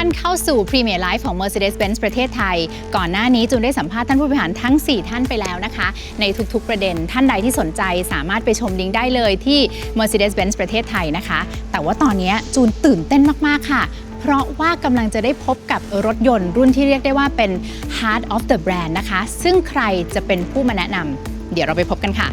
ท่านเข้าสู่ Premier Live ของ Mercedes-Benz ประเทศไทย ก่อนหน้านี้จูนได้สัมภาษณ์ท่านผู้บริหารทั้ง 4 ท่านไปแล้วนะคะ ในทุกๆประเด็นท่านใดที่สนใจสามารถไปชมลิงก์ได้เลยที่ Mercedes-Benz ประเทศไทยนะคะ แต่ว่าตอนนี้จูนตื่นเต้นมากๆค่ะเพราะว่ากำลังจะได้พบกับรถยนต์รุ่นที่เรียกได้ว่าเป็น Heart of the Brand นะคะ ซึ่งใครจะเป็นผู้มาแนะนำเดี๋ยวเราไปพบกันค่ะ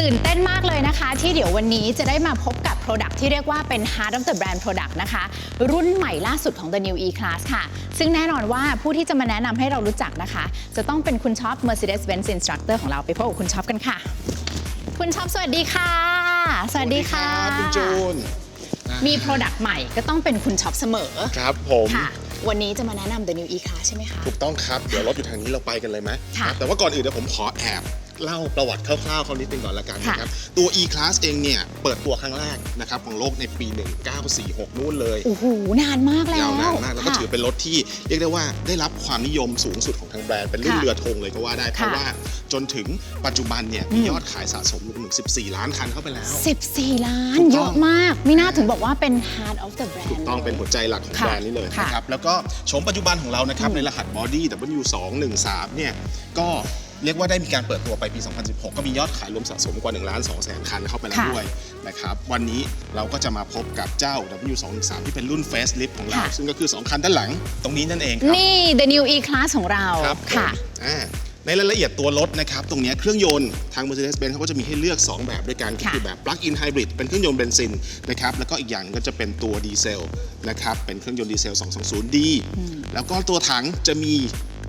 ตื่นเต้นมากเลยนะคะ ที่เดี๋ยววันนี้จะได้มาพบกับ Product ที่เรียกว่าเป็น Heart of the Brand Product นะคะ รุ่นใหม่ล่าสุดของ The New E-Class ค่ะ ซึ่งแน่นอนว่าผู้ที่จะมาแนะนำให้เรารู้จักนะคะ จะต้องเป็นคุณช็อป Mercedes-Benz Instructor ของเราไปพบกับคุณช็อปกันค่ะ คุณช็อปสวัสดีค่ะ สวัสดีค่ะสวัสดีครับคุณจูนมี Product ใหม่ก็ต้องเป็นคุณช็อปเสมอ ครับผมค่ะวันนี้จะมาแนะนำ The New E-Class ใช่ไหมคะ ถูกต้องครับ เดี๋ยวรถอยู่ทางนี้เราไปกันเลยไหมค่ะแต่ว่าก่อนอื่นเดี๋ยวผมขอแอบ เล่าประวัติคร่าวๆเขานิดนึงก่อนละกันค่ะนะครับ ตัว E-Class เองเนี่ย เปิดตัวครั้งแรกนะครับของโลกในปี 1946 นู่นเลย โอ้โห นานมากแล้วยาวนานมาก แล้วก็ค่ะถือเป็นรถที่เรียกได้ว่าได้รับความนิยมสูงสุดของทางแบรนด์ เป็นรุ่นค่ะเรือธงเลยก็ว่าได้ เพราะค่ะว่าจนถึงปัจจุบันเนี่ยมียอดขายสะสมถึง 14 ล้านคันเข้าไปแล้ว 14 ล้านถูกต้องเยอะมากไม่น่าถึงบอกว่าเป็น Heart of the Brand ถูกต้องเป็นหัวใจหลักของค่ะแบรนด์นี้เลยค่ะนะครับแล้วก็โฉมปัจจุบันของเรานะครับในรหัสบอดี้ W213 เนี่ยก็ เรียกว่าได้มีการเปิดตัวไปปี 2016 ก็มียอดขายรวมสะสมกว่า1ล้าน2แสนคันเข้าไปแล้วค่ะด้วยนะครับ วันนี้เราก็จะมาพบกับเจ้า W213 ที่เป็นรุ่น Facelift ของเราค่ะซึ่งก็คือ 2 คันด้านหลังตรงนี้นั่นเองครับ นี่ The New E-Class ของเราครับค่ะผมอ่าในรายละเอียดตัวรถนะครับ ตรงเนี้ยเครื่องยนต์ทาง Mercedes-Benz เขาก็จะมีให้เลือก 2 แบบด้วยกันก็ค่ะคือแบบ plug-in hybrid เป็นเครื่องยนต์เบนซินนะครับ แล้วก็อีกอย่างก็จะเป็นตัวดีเซลนะครับ เป็นเครื่องยนต์ดีเซล 220D แล้วก็ตัวถังจะมี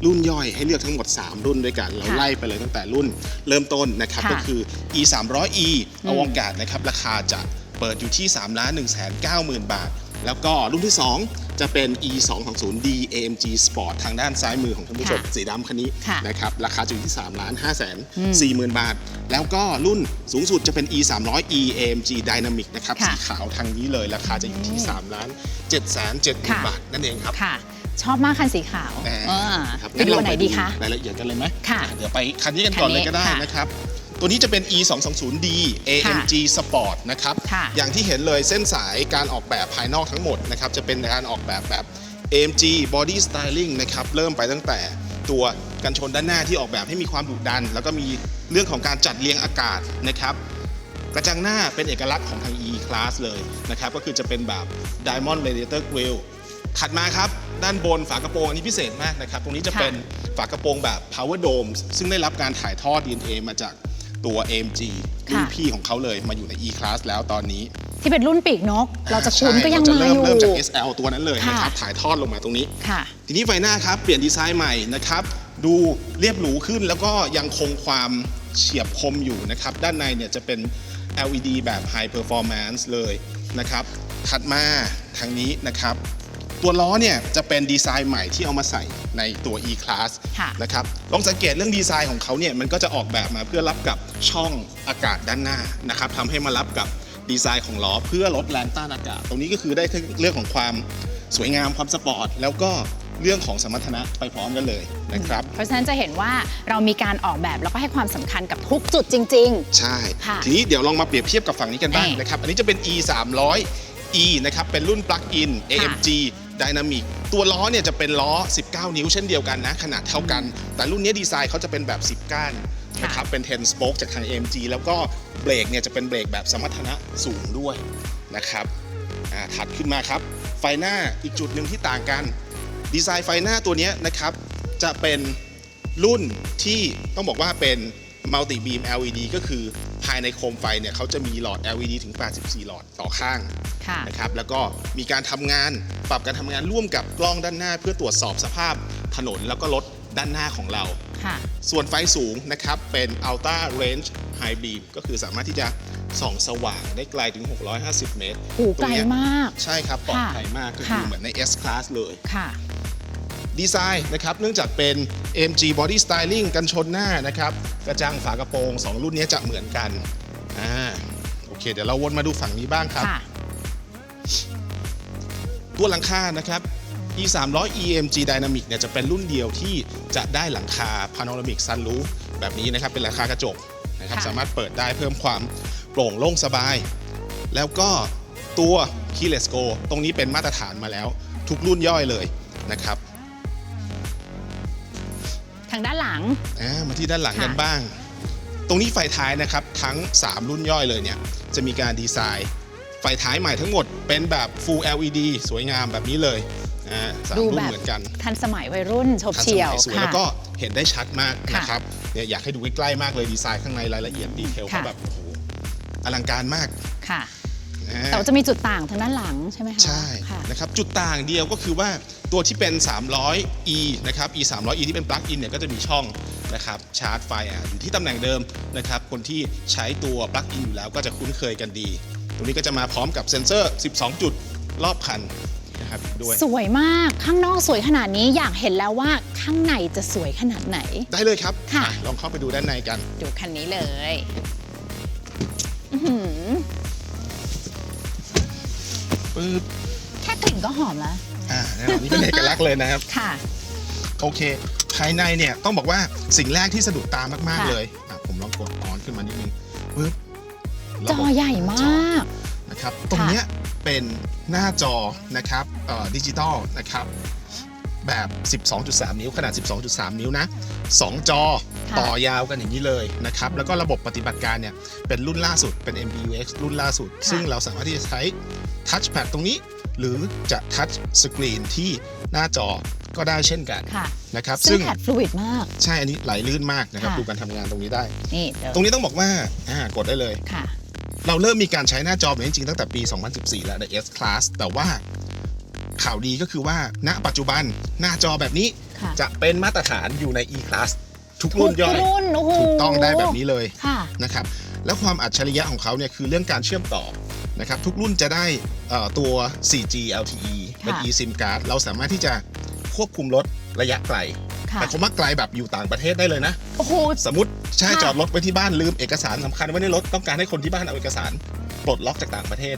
รุ่นย่อยให้เลือกทั้งหมด 3 รุ่นด้วยกันเราค่ะไล่ไปเลยตั้งแต่รุ่นเริ่มต้นนะครับค่ะก็คือ e 3 0 0 e อืมอวกาศนะครับราคาจะเปิดอยู่ที่3ล้าน1 9 0 0 0 0 บาท แล้วก็รุ่นที่ 2 จะเป็น e 2 2 0 d amg sport ทางด้านซ้ายมือของท่านผู้ชมค่ะสีดำคันนี้ค่ะนะครับราคาจะอยู่ที่3ล้าน5แสนอืม4หมื่นบาท แล้วก็รุ่นสูงสุดจะเป็น e 3 0 0 e amg dynamic นะครับค่ะสีขาวทางนี้เลยราคาจะอยู่ที่3ล้าน7แสน7หมื่นค่ะบาทนั่นเองครับ ค่ะ ชอบมากคันสีขาวอ่าเออครับไปดูอันไหนดีคะรายละเอียดกันเลยไหมค่ะอ่เดี๋ยวไปคันนี้กันก่อนเลยก็ได้คันนี้ค่ะนะครับตัวนี้จะเป็น e 2 2 0 d amg sport นะครับค่ะอย่างที่เห็นเลยเส้นสายการออกแบบภายนอกทั้งหมดนะครับ จะเป็นการออกแบบแบบ AMG Body Styling นะครับ เริ่มไปตั้งแต่ตัวกันชนด้านหน้าที่ออกแบบให้มีความดุดัน แล้วก็มีเรื่องของการจัดเรียงอากาศนะครับ กระจังหน้าเป็นเอกลักษณ์ของทาง E Class เลยนะครับ ก็คือจะเป็นแบบ Diamond Radiator Grille ถัดมาครับ ด้านบนฝากระโปรงอันนี้พิเศษมากนะครับ ตรงนี้จะค่ะเป็นฝากระโปรงแบบ Power Dome ซึ่งได้รับการถ่ายทอด DNA มาจากตัว AMG รุ่นค่ะพี่ของเขาเลยมาอยู่ใน E Class แล้วตอนนี้ ที่เป็นรุ่นปีกนก เราจะคุ้นใช่ก็ยังเรจะมาเริ่อมยู่เริ่มจาก SL ตัวนั้นเลยนะครับค่ะถ่ายทอดลงมาตรงนี้ค่ะทีนี้ไฟหน้าครับเปลี่ยนดีไซน์ใหม่นะครับ ดูเรียบหรูขึ้นแล้วก็ยังคงความเฉียบคมอยู่นะครับ ด้านในเนี่ยจะเป็น LED แบบ High Performance เลยนะครับ ถัดมาทางนี้นะครับ ตัวล้อเนี่ยจะเป็นดีไซน์ใหม่ที่เอามาใส่ในตัว E-Class ค่ะนะครับลองสังเกตเรื่องดีไซน์ของเขาเนี่ยมันก็จะออกแบบมาเพื่อรับกับช่องอากาศด้านหน้านะครับทำให้มารับกับดีไซน์ของล้อเพื่อลดแรงต้านอากาศ ตรงนี้ก็คือได้ทั้งเรื่องของความสวยงามความสปอร์ตแล้วก็เรื่องของสมรรถนะไปพร้อมกันเลยนะครับ เพราะฉะนั้นจะเห็นว่าเรามีการออกแบบแล้วก็ให้ความสำคัญกับทุกจุดจริงใช่ค่ะทีนี้เดี๋ยวลองมาเปรียบเทียบกับฝั่งนี้กันบ้างเอ่นะครับ อันนี้จะเป็น e 3 0 0 e นะครับเป็นรุ่น plug-in AMG Dynamic ตัวล้อเนี่ยจะเป็นล้อ 19 นิ้วเช่นเดียวกันนะ ขนาดเท่ากัน แต่รุ่นนี้ดีไซน์เขาจะเป็นแบบ 10 ก้านนะครับเป็น 10 spoke จากทาง AMG แล้วก็เบรกเนี่ยจะเป็นเบรกแบบสมรรถนะสูงด้วยนะครับอ่าถัดขึ้นมาครับ ไฟหน้าอีกจุดหนึ่งที่ต่างกัน ดีไซน์ไฟหน้าตัวเนี้ยนะครับ จะเป็นรุ่นที่ต้องบอกว่าเป็น Multi Beam LED ก็คือภายในโคมไฟเนี่ยเขาจะมีหลอด LED ถึง 84 หลอดต่อข้างๆค่ะนะครับแล้วก็มีการทำงานปรับการทำงานร่วมกับกล้องด้านหน้า เพื่อตรวจสอบสภาพถนนแล้วก็รถด้านหน้าของเราค่ะส่วนไฟสูงนะครับเป็น Ultra Range High Beam ก็คือสามารถที่จะส่องสว่างได้ไกลถึง 650 เมตรหูไกลตรงเนี้ยมาก ใช่ครับปลอดภัยมากก็คือค่ะเหมือนใน S Class เลยค่ะ ดีไซน์นะครับเนื่องจากเป็น AMG Body Styling กันชนหน้านะครับกระจังฝากระโปรง 2 รุ่นนี้จะเหมือนกันอ่าโอเค เดี๋ยวเราวนมาดูฝั่งนี้บ้างครับค่ะตัวหลังคานะครับ e 3 0 0 EMG Dynamic เนี่ยจะเป็นรุ่นเดียวที่จะได้หลังคา Panoramic Sunroof แบบนี้นะครับเป็นหลังคากระจกนะครับค่ะสามารถเปิดได้เพิ่มความโปร่งโล่งสบาย แล้วก็ตัว keyless go ตรงนี้เป็นมาตรฐานมาแล้ว ทุกรุ่นย่อยเลยนะครับ ทางด้านหลัง อ่ามาที่ด้านหลังกันค่ะบ้าง ตรงนี้ไฟท้ายนะครับทั้ง 3 รุ่นย่อยเลยเนี่ยจะมีการดีไซน์ไฟท้ายใหม่ทั้งหมดเป็นแบบ full LED สวยงามแบบนี้เลยอ่าสามดูรุ่แบนบเหมือนกันทันสมัยวัยรุ่นชบทันสเฉียวมัยสวยค่ะ แล้วก็เห็นได้ชัดมากค่ะนะครับเนี่ยอยากให้ดูใกล้ๆมากเลยดีไซน์ข้างในรายละเอียดดีเทลเขาค่ะแบบโอ้โหอลังการมาก ค่ะนะฮะ แต่ว่าจะมีจุดต่างทางด้านหลังใช่ไหมคะใช่ค่ะ นะครับจุดต่างเดียวก็คือว่าตัวที่เป็น 300e นะครับ e 300e ที่เป็นปลั๊กอินเนี่ยก็จะมีช่องนะครับชาร์จไฟอะอยู่ที่ตำแหน่งเดิมนะครับคนที่ใช้ตัวปลั๊กอินอยู่แล้วก็จะคุ้นเคยกันดี ตรงนี้ก็จะมาพร้อมกับเซ็นเซอร์ 12 จุดรอบคันนะครับด้วยสวยมากข้างนอกสวยขนาดนี้อยากเห็นแล้วว่าข้างในจะสวยขนาดไหน ได้เลยครับค่ะ อ่ลองเข้าไปดูด้านในกัน ดูคันนี้เลย อื้อหือ ปึ๊บแค่กลิ่นก็หอมแล้ว อ่าแน่นอนนี่เป็นเอกลักษณ์เลยนะครับ ค่ะ โอเค ภายในเนี่ยต้องบอกว่าสิ่งแรกที่สะดุดตามากค่ะๆเลยอะผมลองกดออนขึ้นมานิดนึงปึ๊บจอใหญ่มาก นะครับ ตรงเนี้ยเป็นหน้าจอนะครับเอ่อดิจิตอลนะครับ แบบ 12.3 นิ้วขนาด 12.3 นิ้วนะ 2 จอค่ะ ต่อยาวกันอย่างนี้เลยนะครับ แล้วก็ระบบปฏิบัติการเนี่ยเป็นรุ่นล่าสุดเป็น MBUX รุ่นล่าสุดค่ะซึ่งเราสามารถที่จะใช้ ทัชแพดตรงนี้ หรือจะทัชสกรีนที่หน้าจอก็ได้เช่นกันค่ะนะครับซึ่ซึ่งงแพดฟลูอิดมาก ใช่อันนี้ไหลลื่นมากนะครับค่ะดูการทำงานตรงนี้ได้นี่เดี๋ยวตรงนี้ต้องบอกว่าอ่ากดได้เลยค่ะเราเริ่มมีการใช้หน้าจอแบบนี้จริงๆตั้งแต่ปี 2014 แล้วใน S Class แต่ว่าข่าวดีก็คือว่าณปัจจุบันหน้าจอแบบนี้ค่ะจะเป็นมาตรฐานอยู่ใน E Class ทุกทุรุ่กนย่อย รุ่นโอ้โหถูกต้องได้แบบนี้เลยค่ะ นะครับ แล้วความอัจฉริยะของเขาเนี่ยคือเรื่องการเชื่อมต่อนะครับทุกรุ่นจะได้เอ่อตัว 4G LTE เป็น ค่ะ eSIM card เราสามารถที่จะควบคุมรถระยะไกล ค่ะหมายความว่าไกลแบบอยู่ต่างประเทศได้เลยนะ โอ้โห สมมติใช่ค่ะ จอดรถไว้ที่บ้านลืมเอกสารสำคัญไว้ในรถต้องการให้คนที่บ้านเอาเอกสารปลดล็อกจากต่างประเทศ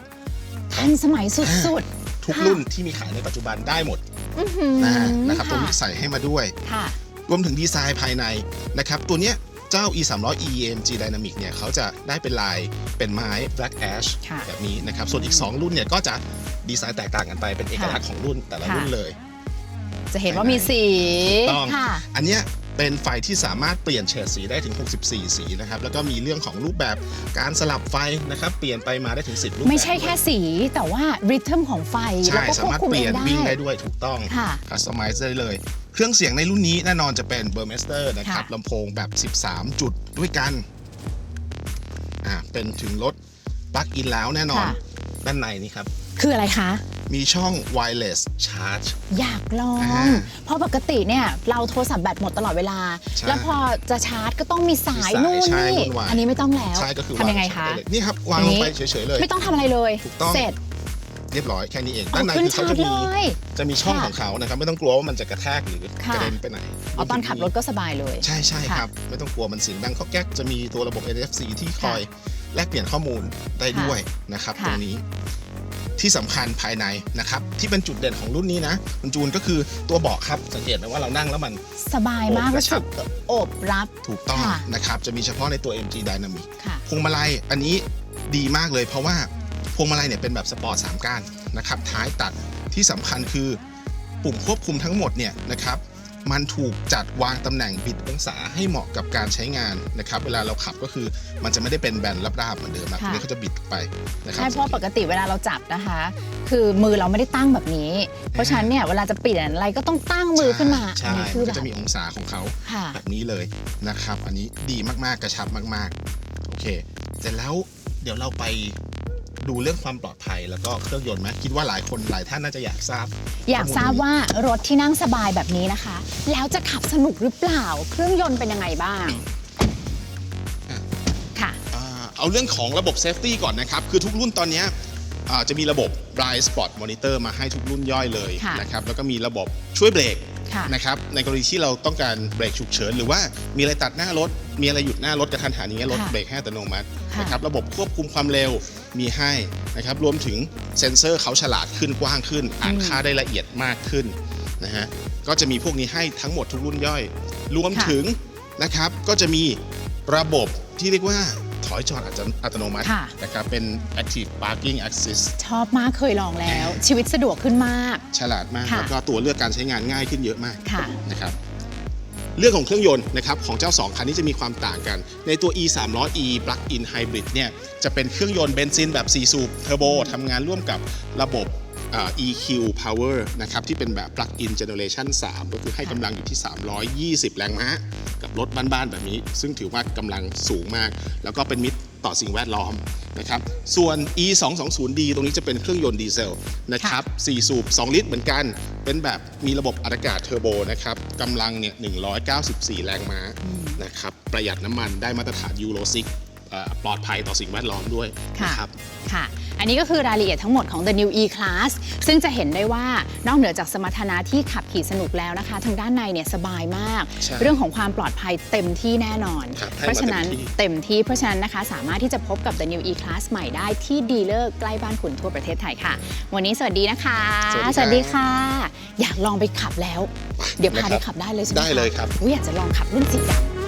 ทันสมัยสุดทุกค่ะรุ่นที่มีขายในปัจจุบันได้หมดๆอื้อหือนะฮะนะครับตรงนี้ใส่ให้มาด้วย ค่ะ รวมถึงดีไซน์ภายในนะครับตัวเนี้ยเจ้า e 3 0 0 EMG Dynamic เนี่ยเขาจะได้เป็นลายเป็นไม้ black ash ค่ะแบบนี้นะครับ ส่วนอีก 2 รุ่นเนี่ยก็จะดีไซน์แตกต่างกันไปเป็นเอกลักษณ์ของรุ่นแต่ละค่ะรุ่นเลย จะเห็นว่ามีสีต้องค่ะอันเนี้ยเป็นไฟที่สามารถเปลี่ยนเฉดสีได้ถึง 64 สีนะครับ แล้วก็มีเรื่องของรูปแบบการสลับไฟนะครับ เปลี่ยนไปมาได้ถึง 10 รูปแบบ ไม่ใช่แค่สีแต่ว่าริทึมของไฟ ใช่แล้วก็สาควบมารถคุมเปเอลี่ยงนได้วิ่งได้ด้วยถูกต้องค่ะคัสตอมไมซ์ได้เลย เครื่องเสียงในรุ่นนี้แน่นอนจะเป็นเบอร์เมสเตอร์นะครับค่ะลำโพงแบบ 13 จุดด้วยกันอ่าเป็นถึงรถปลั๊กอินแล้วแน่นอน ค่ะ ด้านในนี่ครับ คืออะไรคะ มีช่อง wireless charge อยากลอง อ่าเพราะปกติเนี่ยเราโทรศัพท์แบตหมดตลอดเวลา ใช่แล้วพอจะชาร์จก็ต้องมีสายมีสายนู่นใช่นี่ วุ่นวาย อันนี้ไม่ต้องแล้วใช่ก็คือทำยังไงคะวาได้เลยนี่ครับ วางลงไปเฉยๆเลย ไม่ต้องทำอะไรเลย ถูกต้อง เสร็จ เรียบร้อยแค่นี้เองเอาด้านในขึ้นคือชาเขาร์จจะเลมียจะมีช่องค่ะของเขานะครับ ไม่ต้องกลัวว่ามันจะกระแทกหรือค่ะกระเด็นไปไหนเอาตอนขับรถก็สบายเลย ใช่ใช่ค่ะครับ ไม่ต้องกลัวมันเสียงดังเขาแก๊กจะมีตัวระบบ NFC ที่คอยแลกเปลี่ยนข้อมูลได้ด้วยนะครับค่ะตรงนี้ที่สำคัญภายในนะครับที่เป็นจุดเด่นของรุ่นนี้นะคุณจูนก็คือตัวเบาะครับสังเกตไหมว่าเรานั่งแล้วมันสบายมากโอบกรู้ระชัสึบกโอบรับถูกต้องค่ะนะครับจะมีเฉพาะในตัว MG Dynamic ค่ะพวงมาลัยอันนี้ดีมากเลยเพราะว่าพ วงมาลัยเนี่ยเป็นแบบสปอร์ตสามก้านนะครับท้ายตัดที่สำคัญคือปุ่มควบคุมทั้งหมดเนี่ยนะครับมันถูกจัดวางตำแหน่งบิดองศาให้เหมาะกับการใช้งานนะครับเวลาเราขับก็คือมันจะไม่ได้เป็นแบนราบๆเหมือนเดิมนะค่ะนี่เขาจะบิดไปนะครับใช่เพราะปกติเวลาเราจับนะคะ คือมือเราไม่ได้ตั้งแบบนี้ เพราะฉะนั้นเนี่ยเวลาจะปิดอะไรก็ต้องตั้งมือขึ้นมาใช่อันนี้คือมันแบก็บจะมีองศาของเขาค่ะแบบนี้เลยนะครับ อันนี้ดีมากๆกระชับมากๆโอเคเสร็จแล้วเดี๋ยวเราไป ดูเรื่องความปลอดภัยแล้วก็เครื่องยนต์ไหมคิดว่าหลายคนหลายท่านน่าจะอยากทราบ อยากทราบว่ารถที่นั่งสบายแบบนี้นะคะ แล้วจะขับสนุกหรือเปล่า เครื่องยนต์เป็นยังไงบ้างอะค่ะอ่าเอาเรื่องของระบบเซฟตี้ก่อนนะครับ คือทุกรุ่นตอนเนี้ยอ่าจะมีระบบ blind spot monitor มาให้ทุกรุ่นย่อยเลยค่ะนะครับแล้วก็มีระบบช่วยเบรกค่ะนะครับในกรณีที่เราต้องการเบรกฉุกเฉิน หรือว่ามีอะไรตัดหน้ารถ มีอะไรหยุดหน้ารถกระทันหันอย่างเงี้ยรถค่ะเบรกให้อัตโนมัติค่ะนะครับระบบควบคุมความเร็ว มีให้นะครับรวมถึงเซ็นเซอร์เขาฉลาดขึ้นกว้างขึ้น อ่านค่าได้ละเอียดมากขึ้นนะฮะก็จะมีพวกนี้ให้ทั้งหมดทุกรุ่นย่อย รวมค่ะถึงนะครับก็จะมีระบบที่เรียกว่าถอยจอดอัตโนอัตโนมัติค่ะนะครับเป็น active parking assist ชอบมากเคยลองแล้ว ชีวิตสะดวกขึ้นมาก ฉลาดมากค่ะแล้วก็ตัวเลือกการใช้งานง่ายขึ้นเยอะมากค่ะนะครับ เรื่องของเครื่องยนต์นะครับของเจ้า 2 คันนี้จะมีความต่างกัน ในตัว e 3 0 0 e plug-in hybrid เนี่ยจะเป็นเครื่องยนต์เบนซินแบบ 4 สูบเทอร์โบทำงานร่วมกับระบบ EQ Power นะครับที่เป็นแบบ plug-in generation 3 ก็คือให้กำลังอยู่ที่ 320 แรงม้ากับรถบ้านๆแบบนี้ ซึ่งถือว่ากำลังสูงมาก แล้วก็เป็นมิตร ต่อสิ่งแวดล้อมนะครับส่วน e 2 2 0 d ตรงนี้จะเป็นเครื่องยนต์ดีเซลนะครับ4สูบ 2 ลิตรเหมือนกัน เป็นแบบมีระบบอัดอากาศเทอร์โบนะครับกำลังเนี่ย194 แรงม้านะครับประหยัดน้ำมันได้มาตรฐานยูโรซิกปลอดภัยต่อสิ่งแวดล้อมด้วยนะครับค่ะ อันนี้ก็คือรายละเอียดทั้งหมดของ The New E Class ซึ่งจะเห็นได้ว่านอกเหนือจากสมรรถนะที่ขับขี่สนุกแล้วนะคะ ทางด้านในเนี่ยสบายมาก ใช่เรื่องของความปลอดภัยเต็มที่แน่นอน ครับให้มาเพราะฉะนั้นเต็มที่ เต็มที่เพราะฉะนั้นนะคะ สามารถที่จะพบกับ The New E Class ใหม่ได้ที่ดีลเลอร์ใกล้บ้านคุณทั่วประเทศไทยค่ะ วันนี้สวัสดีนะคะสวัสดีครับค่ะ อยากลองไปขับแล้ว เดี๋ยวพานะคไปรับขับได้เลยใช่ไหมได้เลยครับ อุ๊ยอยากจะลองขับรุ่นสีดำ